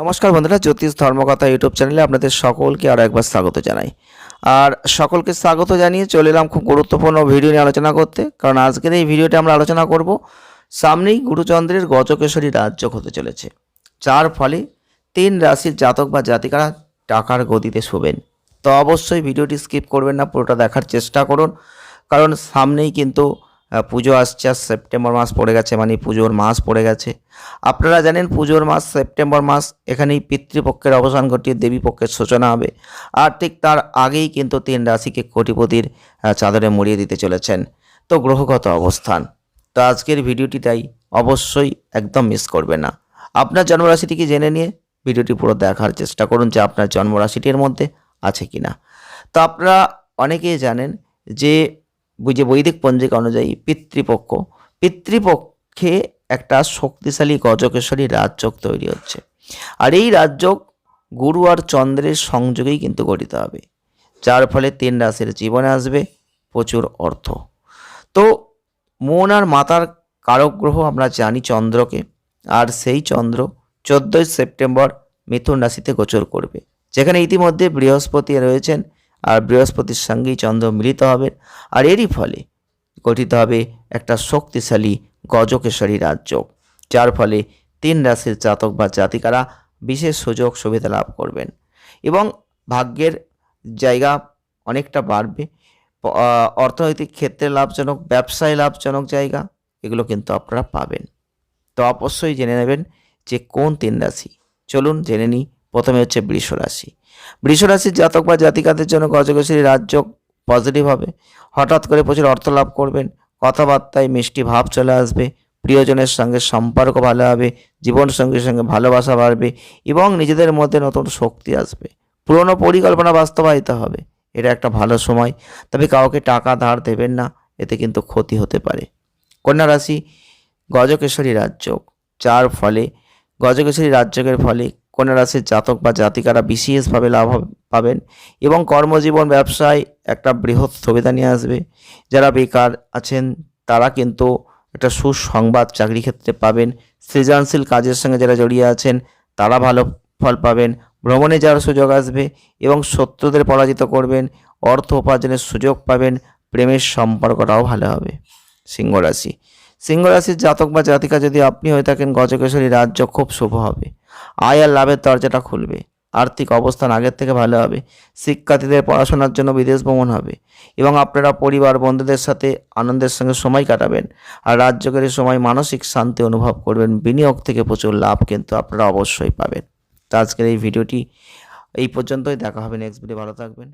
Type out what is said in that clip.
নমস্কার বন্ধুরা, জ্যোতিষ ধর্মকথা ইউটিউব চ্যানেলে আপনাদের সকলকে আরও একবার স্বাগত জানাই। আর সকলকে স্বাগত জানিয়ে চলে এলাম খুব গুরুত্বপূর্ণ ভিডিও নিয়ে আলোচনা করতে। কারণ আজকের এই ভিডিওতে আমরা আলোচনা করব, সামনেই গুরুচন্দ্রের গজকেশরী রাজ্যক হতে চলেছে। যার ফলে তিন রাশির জাতক বা জাতিকারা টাকার গতিতে শোবেন। তো অবশ্যই ভিডিওটি স্কিপ করবেন না, পুরোটা দেখার চেষ্টা করুন। কারণ সামনেই কিন্তু পুজো আসছে, আর সেপ্টেম্বর মাস পড়ে গেছে মানে পুজোর মাস পড়ে গেছে। আপনারা জানেন পুজোর মাস, সেপ্টেম্বর মাস, এখানেই পিতৃপক্ষের অবসান ঘটিয়ে দেবীপক্ষের সূচনা হবে। আর ঠিক তার আগেই কিন্তু তিন রাশিকে কোটিপতির চাদরে মুড়িয়ে দিতে চলেছেন। তো গ্রহগত অবস্থান। তো আজকের ভিডিওটি তাই অবশ্যই একদম মিস করবে না। আপনার জন্মরাশিটিকে জেনে নিয়ে ভিডিওটি পুরো দেখার চেষ্টা করুন যে আপনার জন্মরাশিটির মধ্যে আছে কি না তো আপনারা অনেকেই জানেন যে যে বৈদিক পঞ্জিকা অনুযায়ী পিতৃপক্ষ, পিতৃপক্ষে একটা শক্তিশালী গজকেশ্বরী রাজযোগ তৈরি হচ্ছে। আর এই রাজযোগ গুরু আর চন্দ্রের সংযোগেই কিন্তু গঠিত হবে। যার ফলে তিন রাশির জীবনে আসবে প্রচুর অর্থ। তো মন আর মাতার কারক গ্রহ আমরা জানি চন্দ্রকে, আর সেই চন্দ্র চোদ্দোই সেপ্টেম্বর মিথুন রাশিতে গোচর করবে। যেখানে ইতিমধ্যে বৃহস্পতি রয়েছেন আর বৃহস্পতির সঙ্গেই চন্দ্র মিলিত হবে, আর এরই ফলে গঠিত হবে একটা শক্তিশালী গজকেশ্বরী রাজ্য, যার ফলে তিন রাশির জাতক বা জাতিকারা বিশেষ সুযোগ সুবিধা লাভ করবেন। এবং ভাগ্যের জায়গা অনেকটা বাড়বে। অর্থনৈতিক ক্ষেত্রে লাভজনক, ব্যবসায় লাভজনক জায়গা, এগুলো কিন্তু আপনারা পাবেন। তো অবশ্যই জেনে নেবেন যে কোন তিন রাশি। চলুন জেনে নিই প্রথমে হচ্ছে বৃষ রাশি। বৃষ রাশির জাতক বা জাতিকাদের জন্য গজগোচরী রাজ্য পজিটিভ হবে। হঠাৎ করে প্রচুর অর্থ লাভ করবেন। কথাবার্তায় মিষ্টি ভাব চলে আসবে। প্রিয়জনের সঙ্গে সম্পর্ক ভালো হবে। জীবন সঙ্গীর সঙ্গে ভালোবাসা বাড়বে এবং নিজেদের মধ্যে নতুন শক্তি আসবে। পুরনো পরিকল্পনা বাস্তবায়িত হবে। এটা একটা ভালো সময়। তবে কাউকে টাকা ধার দেবেন না। এতে কিন্তু ক্ষতি হতে পারে। কন্যা রাশি গজকেশরী রাজযোগ। যার ফলে গজকেশরী রাজযোগের ফলে কন্যা রাশির জাতক বা জাতিকারা বিশেষভাবে লাভ পাবেন। এবং কর্মজীবন ব্যবসায় একটা বৃহৎ সুবিধা নিয়ে আসবে। যারা বেকার আছেন, তারা কিন্তু একটা সুসংবাদ চাকরি ক্ষেত্রে পাবেন। সৃজনশীল কাজের সঙ্গে যারা জড়িয়ে আছেন, তারা ভালো ফল পাবেন। ভ্রমণে যাওয়ার সুযোগ আসবে এবং শত্রুদের পরাজিত করবেন। অর্থ উপার্জনের সুযোগ পাবেন। প্রেমের সম্পর্কটাও ভালো হবে। সিংহ রাশি। সিংহ রাশির জাতক বা জাতিকা যদি আপনি হয়ে থাকেন, গজকেশরী রাজ্য খুব শুভ হবে। আয় আর লাভের দরজাটা খুলবে। আর্থিক অবস্থান আগের থেকে ভালো হবে। শিক্ষার্থীদের পড়াশোনার জন্য বিদেশ ভ্রমণ হবে এবং আপনারা পরিবার, বন্ধুদের সাথে আনন্দের সঙ্গে সময় কাটাবেন আর রাজ্যকের সময় মানসিক শান্তি অনুভব করবেন। বিনিয়োগ থেকে প্রচুর লাভ কিন্তু আপনারা অবশ্যই পাবেন। তো আজকের এই ভিডিওটি এই পর্যন্তই। দেখা হবে নেক্সট ভিডিও ভালো থাকবেন।